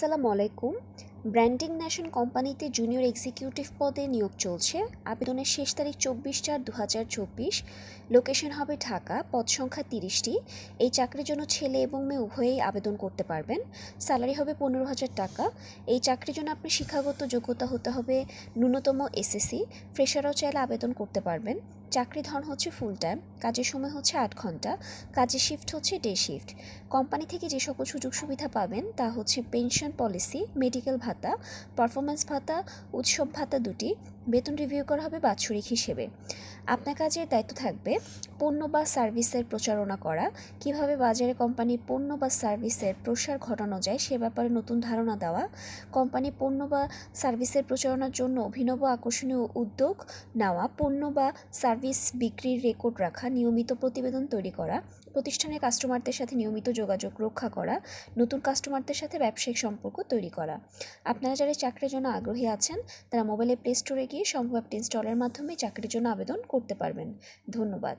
আসসালামু আলাইকুম। Branding nation কোম্পানিতে জুনিয়র এক্সিকিউটিভ পদে নিয়োগ চলছে। আবেদনের শেষ তারিখ চব্বিশ চার দু হাজার চব্বিশ। লোকেশন হবে ঢাকা, পদ সংখ্যা তিরিশটি। এই চাকরির জন্য ছেলে এবং মেয়ে উভয়েই আবেদন করতে পারবেন। স্যালারি হবে পনেরো হাজার টাকা। এই চাকরির জন্য আপনি শিক্ষাগত যোগ্যতা হতে হবে ন্যূনতম এসএসসি। ফ্রেশারও চাইলে আবেদন করতে পারবেন। চাকরি ধরন হচ্ছে ফুল টাইম কাজের সময় হচ্ছে আট ঘণ্টা, কাজের শিফট হচ্ছে ডে শিফট কোম্পানি থেকে যে সকল সুযোগ সুবিধা পাবেন তা হচ্ছে পেনশন পলিসি মেডিকেল ভাতা পারফরমেন্স ভাতা, উৎসব ভাতা দুটি বেতন রিভিউ করা হবে বাৎসরিক হিসেবে। আপনার কাজের দায়িত্ব থাকবে পণ্য বা সার্ভিসের প্রচারণা করা। কীভাবে বাজারে কোম্পানির পণ্য বা সার্ভিসের প্রসার ঘটানো যায় সে ব্যাপারে নতুন ধারণা দেওয়া। কোম্পানি পণ্য বা সার্ভিসের প্রচারণার জন্য অভিনব আকর্ষণীয় উদ্যোগ নেওয়া। পণ্য বা সার্ভিস বিক্রির রেকর্ড রাখা। নিয়মিত প্রতিবেদন তৈরি করা। প্রতিষ্ঠানের কাস্টমারদের সাথে নিয়মিত যোগাযোগ রক্ষা করা। নতুন কাস্টমারদের সাথে ব্যবসায়িক সম্পর্ক তৈরি করা। আপনারা যারা চাকরির জন্য আগ্রহী আছেন, তারা মোবাইলে প্লে স্টোরে গিয়ে সম্ভব অ্যাপটি ইনস্টলের মাধ্যমে চাকরির জন্য আবেদন করতে পারবেন। ধন্যবাদ।